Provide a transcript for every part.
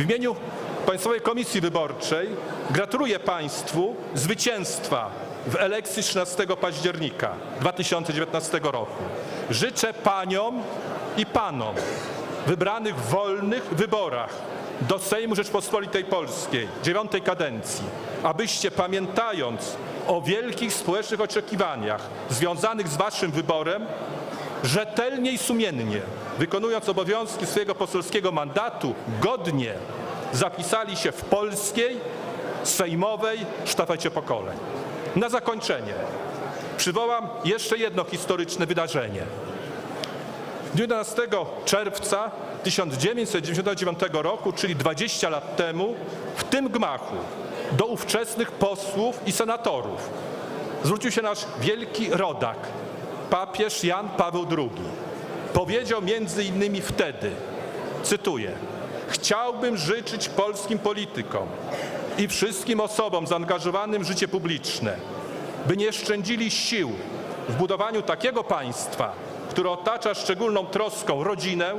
W imieniu Państwowej Komisji Wyborczej gratuluję Państwu zwycięstwa w elekcji 13 października 2019 roku. Życzę Paniom i Panom wybranych w wolnych wyborach do Sejmu Rzeczpospolitej Polskiej dziewiątej kadencji, abyście pamiętając o wielkich społecznych oczekiwaniach związanych z Waszym wyborem, rzetelnie i sumiennie, wykonując obowiązki swojego poselskiego mandatu, godnie zapisali się w polskiej, sejmowej sztafecie pokoleń. Na zakończenie przywołam jeszcze jedno historyczne wydarzenie. W dniu 11 czerwca 1999 roku, czyli 20 lat temu, w tym gmachu do ówczesnych posłów i senatorów zwrócił się nasz wielki rodak, papież Jan Paweł II. Powiedział między innymi wtedy, cytuję, chciałbym życzyć polskim politykom i wszystkim osobom zaangażowanym w życie publiczne, by nie szczędzili sił w budowaniu takiego państwa, które otacza szczególną troską rodzinę,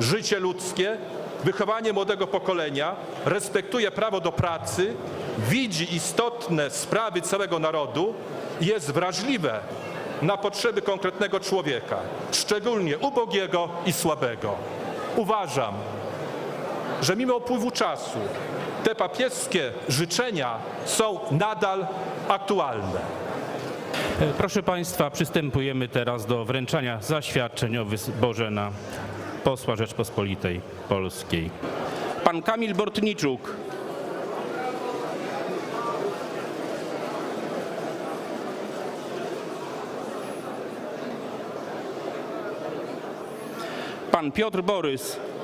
życie ludzkie, wychowanie młodego pokolenia, respektuje prawo do pracy, widzi istotne sprawy całego narodu i jest wrażliwe na potrzeby konkretnego człowieka, szczególnie ubogiego i słabego. Uważam, że mimo upływu czasu te papieskie życzenia są nadal aktualne. Proszę Państwa, przystępujemy teraz do wręczania zaświadczeń o wyborze na posła Rzeczpospolitej Polskiej. Pan Kamil Bortniczuk. Pan Piotr Borys.